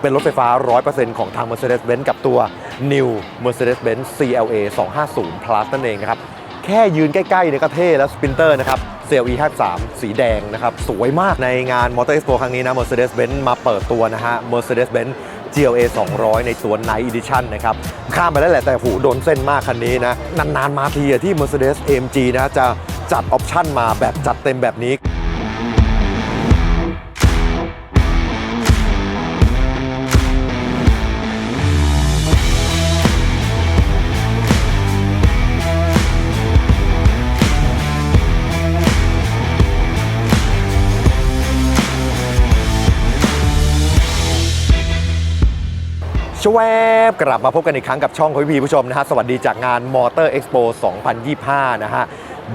เป็นรถไฟฟ้า 100%ของทาง Mercedes-Benz กับตัว New Mercedes-Benz CLA 250 Plus นั่นเองนะครับ แค่ยืนใกล้ๆเนี่ยก็เท่แล้วสปินเตอร์นะครับ CLE 53สีแดงนะครับ สวยมากในงาน Motor Expo ครั้งนี้นะ Mercedes-Benz มาเปิดตัวนะฮะ Mercedes-Benz GLA 200 ในตัว Night Edition นะครับ ข้ามไปแล้แหละแต่หูโดนเส้นมากคันนี้นะ นานๆมาทีที่ Mercedes AMG นะจะจัดออปชั่นมาแบบจัดเต็มแบบนี้ ชวบกลับมาพบกันอีกครั้งกับช่องของพี่ผู้ชมนะฮะ สวัสดีจากงาน Motor Expo 2025 นะฮะ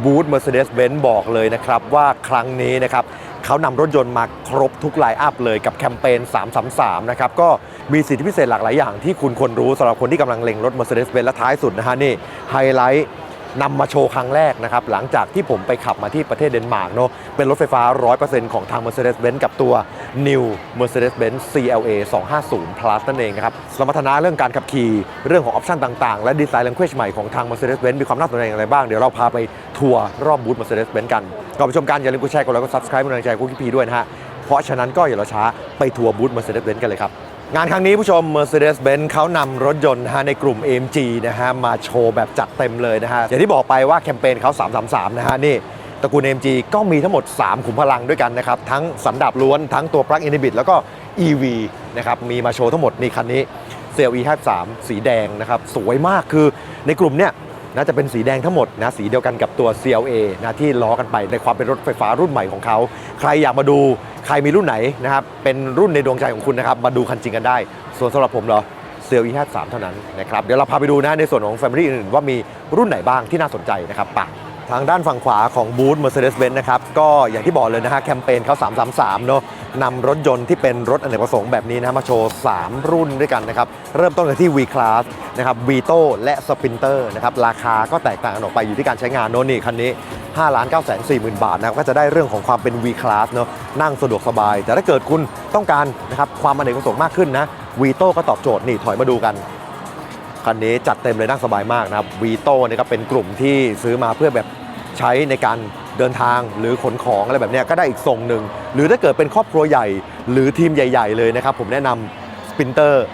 บูธ Mercedes-Benz บอกเลยนะครับว่าครั้งนี้นะครับเขานำรถยนต์มาครบทุกไลน์อัพเลยกับแคมเปญ 333 นะครับ ก็มีสิทธิพิเศษหลากหลายอย่างที่คุณควรรู้สำหรับคนที่กำลังเล็งรถ Mercedes-Benz และท้ายสุดนะฮะ นี่ไฮไลท์นำมาโชว์ครั้งแรกนะครับ หลังจากที่ผมไปขับมาที่ประเทศเดนมาร์กเนาะเป็นรถไฟฟ้า 100%ของทาง Mercedes-Benz กับตัว New Mercedes-Benz CLA 250 Plus นั่นเองนะครับสมรรถนะเรื่องการขับขี่เรื่องของออปชันต่างๆ และดีไซน์ language ใหม่ของทาง Mercedes-Benz มีความน่าสนใจอย่างไรบ้าง เดี๋ยวเราพาไปทัวร์รอบบูธ Mercedes-Benz กันก่อนไปชมกันอย่าลืมกดแชร์กดไลค์กด subscribe เป็นกำลังใจให้กูพี่พีด้วยนะฮะเพราะฉะนั้นก็อย่ารอช้าไปทัวร์บูธ Mercedes-Benz กันเลยครับงานครั้งนี้ผู้ชม Mercedes-Benz เขานำรถยนต์นะฮะในกลุ่ม AMG นะฮะมาโชว์แบบจัดเต็มเลยนะฮะอย่างที่บอกไปว่าแคมเปญเขา333 นะฮะนี่ ตระกูล AMG ก็มีทั้งหมด 3 ขุมพลังด้วยกันนะครับ ทั้งสันดาปล้วนทั้งตัว Plug-in Hybrid แล้วก็ EV นะครับมีมาโชว์ทั้งหมดนี่คันนี้ CLE 53 สีแดงนะครับ สวยมากคือในกลุ่มเนี้ยน่าจะเป็นสีแดงทั้งหมดนะสีเดียวกันกับตัว CLA นะที่ล้อกันไปในความเป็นรถไฟฟ้ารุ่นใหม่ของเขา ใครอยากมาดูใครมีรุ่นไหนนะครับเป็นรุ่นในดวงใจของคุณนะครับมาดูคันจริงกันได้ ส่วนสำหรับผมเหรอ CLE 53 เท่านั้นนะครับเดี๋ยวเราพาไปดูนะในส่วนของ Family อื่นๆว่ามีรุ่นไหนบ้างที่น่าสนใจนะครับปะ ทางด้านฝั่งขวาของบูธ Mercedes-Benz นะครับก็อย่างที่บอกเลยนะฮะแคมเปญเขา333เนอะนำรถยนต์ที่เป็นรถอเนกประสงค์แบบนี้นะมาโชว์ 3 รุ่นด้วยกันนะครับ เริ่มต้นกันที่ V-Class นะครับ Vito และ Sprinter นะครับราคาก็แตกต่างกันออกไปอยู่ที่การใช้งานโน่นนี่คันนี้5 9 4 0 0 0 บาทนะครับก็จะได้เรื่องของความเป็น V-Class เนอะนั่งสะดวกสบาย แต่ถ้าเกิดคุณต้องการนะครับความอเนกประสงค์มากขึ้นนะ Vito ก็ตอบโจทย์นี่ถอยมาดูกันคันนี้จัดเต็มเลยนั่งสบายมากนะครับวีโต้เนี่ยก็เป็นกลุ่มที่ซื้อมาเพื่อแบบ ใช้ในการเดินทางหรือขนของอะไรแบบนี้ก็ได้อีกทรงหนึ่ง หรือถ้าเกิดเป็นครอบครัวใหญ่ หรือทีมใหญ่ ๆ เลยนะครับ ผมแนะนำสปินเตอร์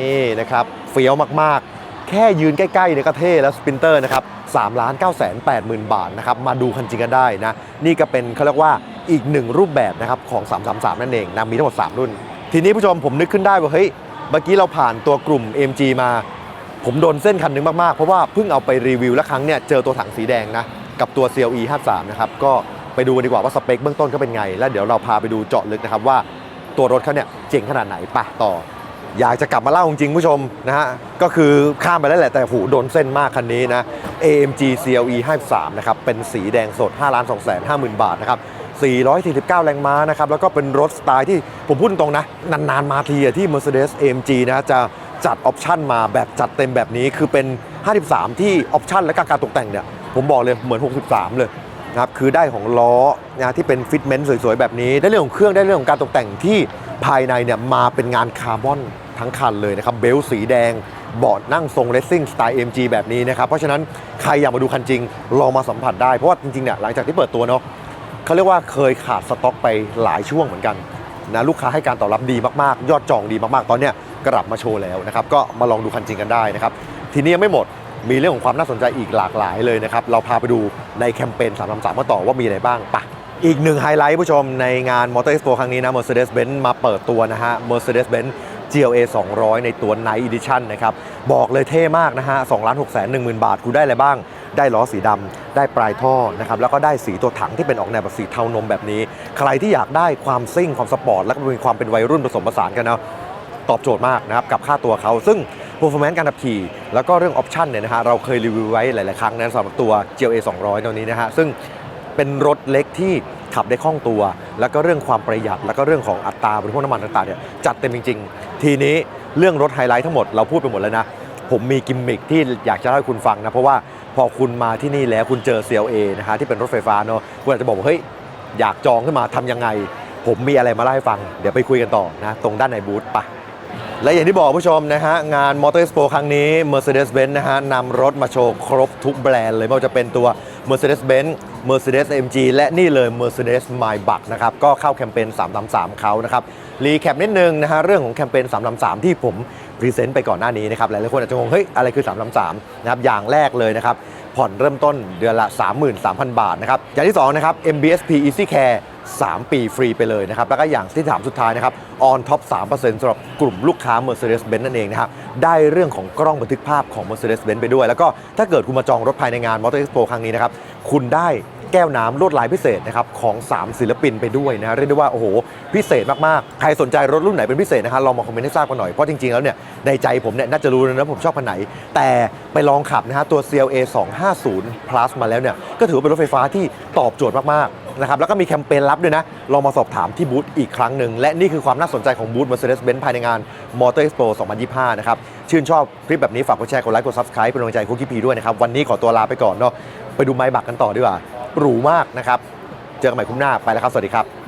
นี่นะครับเฟี้ยวมากๆ แค่ยืนใกล้ๆเนี่ยก็เท่แล้วสปินเตอร์นะครับ3ล้าน9 8 0 0 0 0บาทนะครับมาดูคันจริงกันได้นะ นี่ก็เป็นเขาเรียกว่าอีกหนึ่งรูปแบบนะครับของ 333 นั่นเองนะมีทั้งหมด 3 รุ่น ทีนี้ผู้ชมผมนึกขึ้นได้ว่าเฮ้ยเมื่อกี้เราผ่านตัวกลุ่ม MG มา ผมโดนเส้นคันนึงมากๆ เพราะว่าเพิ่งเอาไปรีวิวแล้วครั้งเนี่ยเจอตัวถังสีแดงนะ กับตัว CLE 53นะครับก็ไปดูกันดีกว่าว่าสเปคเบื้องต้นเขาเป็นไง แล้วเดี๋ยวเราพาไปดูเจาะลึกนะครับว่าตัวรถเขาเนี่ยเจ๋งขนาดไหนปะต่อ อยากจะกลับมาเล่าจริงๆผู้ชมนะฮะก็คือข้ามไปแล้วแหละแต่หูโดนเส้นมากคันนี้นะ AMG CLE 53นะครับเป็นสีแดงสด 5 2 5 0 0 0 0 บาทนะครับ449 แรงม้านะครับแล้วก็เป็นรถสไตล์ที่ผมพูดตรงนะ นานๆ มาทีที่ Mercedes AMG นะจะจัดออปชั่นมาแบบจัดเต็มแบบนี้คือเป็น 53 ที่ออปชั่นและการตกแต่งเนี่ย ผมบอกเลยเหมือน 63 เลยนะครับคือได้ของล้อนะที่เป็นฟิตเมนต์สวยๆ แบบนี้ ได้เรื่องของเครื่องได้เรื่องของการตกแต่งที่ภายในเนี่ยมาเป็นงานคาร์บอนทั้งคันเลยนะครับเบลสีแดงเบาะนั่งทรงเลสซิ่งสไตล์ MG แบบนี้นะครับ เพราะฉะนั้นใครอยากมาดูคันจริง ลองมาสัมผัสได้ เพราะว่าจริงๆเนี่ยหลังจากที่เปิดตัวเนาะเขาเรียกว่าเคยขาดสต็อกไปหลายช่วงเหมือนกันนะลูกค้าให้การตอบรับดีมากๆ ยอดจองดีมากๆ ตอนเนี้ยกลับมาโชว์แล้วนะครับ ก็มาลองดูคันจริงกันได้นะครับ ทีนี้ยังไม่หมด มีเรื่องของความน่าสนใจอีกหลากหลายเลยนะครับ เราพาไปดูในแคมเปญ333มาต่อว่ามีอะไรบ้างปะอีกหนึ่งไฮไลท์ผู้ชมในงาน Motor Expo ครั้งนี้นะ Mercedes-Benz มาเปิดตัวนะฮะ Mercedes-Benz GLA 200 ในตัว Night Edition นะครับ บอกเลยเท่มากนะฮะ2ล้าน6 1 0 0 0 0 บาท คุณได้อะไรบ้าง ได้ล้อสีดำ ได้ปลายท่อนะครับ แล้วก็ได้สีตัวถังที่เป็นออกแนวแบบสีเทานมแบบนี้ ใครที่อยากได้ความซิ่ง ความสปอร์ต แล้วก็มีความเป็นวัยรุ่นผสมผสานกันนะ ตอบโจทย์มากนะครับ กับค่าตัวเขา ซึ่ง performance การขับขี่ แล้วก็เรื่องออปชันเนี่ยนะฮะเราเคยรีวิวไว้หลาย ๆ ครั้งนะสำหรับตัว GLA 200 ตัวนี้นะฮะซึ่งเป็นรถเล็กที่ขับได้คล่องตัว แล้วก็เรื่องความประหยัด แล้วก็เรื่องของอัตราบริโภคน้ำมันต่าง ๆ เนี่ยจัดเต็มจริง ๆ ทีนี้เรื่องรถไฮไลท์ทั้งหมดเราพูดไปหมดแล้วนะผมมีกิมมิคที่อยากจะเล่าให้คุณฟังนะ เพราะว่าพอคุณมาที่นี่แล้วคุณเจอ CLA นะฮะที่เป็นรถไฟฟ้าเนาะคุณอาจจะบอกว่าเฮ้ยอยากจองขึ้นมาทำยังไง ผมมีอะไรมาเล่าให้ฟัง เดี๋ยวไปคุยกันต่อนะ ตรงด้านในบูธไป และอย่างที่บอกผู้ชมนะฮะ งาน Motor Expo ครั้งนี้ Mercedes-Benz นะฮะนำรถมาโชว์ครบทุกแบรนด์เลยไม่ว่าจะเป็นตัว Mercedes-Benz Mercedes MG และนี่เลย Mercedes Maybach นะครับ ก็เข้าแคมเปญ 333 เขานะครับ รีแคปนิดนึงนะฮะ เรื่องของแคมเปญ 333 ที่ผมพรีเซนต์ไปก่อนหน้านี้นะครับ หลายๆคนอาจจะงง เฮ้ย อะไรคือ 333 นะครับ อย่างแรกเลยนะครับ ผ่อนเริ่มต้นเดือนละ 33,000 บาทนะครับ อย่างที่ 2 นะครับ MBSP Easy Care 3 ปีฟรีไปเลยนะครับ แล้วก็อย่างที่ถามสุดท้ายนะครับ on top 3%สำหรับกลุ่มลูกค้า Mercedes-Benz นั่นเองนะครับ ได้เรื่องของกล้องบันทึกภาพของ Mercedes-Benz ไปด้วย แล้วก็ถ้าเกิดคุณมาจองรถภายในงาน Motor Expo ครั้งนี้นะครับ คุณได้ ก้วน้ำลวดลายพิเศษนะครับของ 3 ศิลปินไปด้วยนะฮะเรียกได้ว่าโอ้โหพิเศษมากๆ ใครสนใจรถรุ่นไหนเป็นพิเศษนะฮะลองมาคอมเมนต์ให้ทราบกันหน่อย เพราะจริงๆ แล้วเนี่ยในใจผมเนี่ยน่าจะรู้นะผมชอบคันไหน แต่ไปลองขับนะฮะตัว CLA 250 plus มาแล้วเนี่ยก็ถือว่าเป็นรถไฟฟ้าที่ตอบโจทย์มากๆนะครับแล้วก็มีแคมเปญลับด้วยนะลองมาสอบถามที่บูธอีกครั้งหนึ่งและนี่คือความน่าสนใจของบูธ Mercedes-Benz ภายในงาน Motor Expo 2025 นะครับชื่นชอบคลิปแบบนี้ฝากกดแชร์กดไลค์กด Subscribe เป็นกำลังใจคุกกี้พีด้วยนะครับวันนี้ขอตัวลาไปก่อนเนาะไปดูไม้บักกันต่อดีกว่า หรูมากนะครับ เจอกันใหม่คุ้มหน้าไปแล้วครับ สวัสดีครับ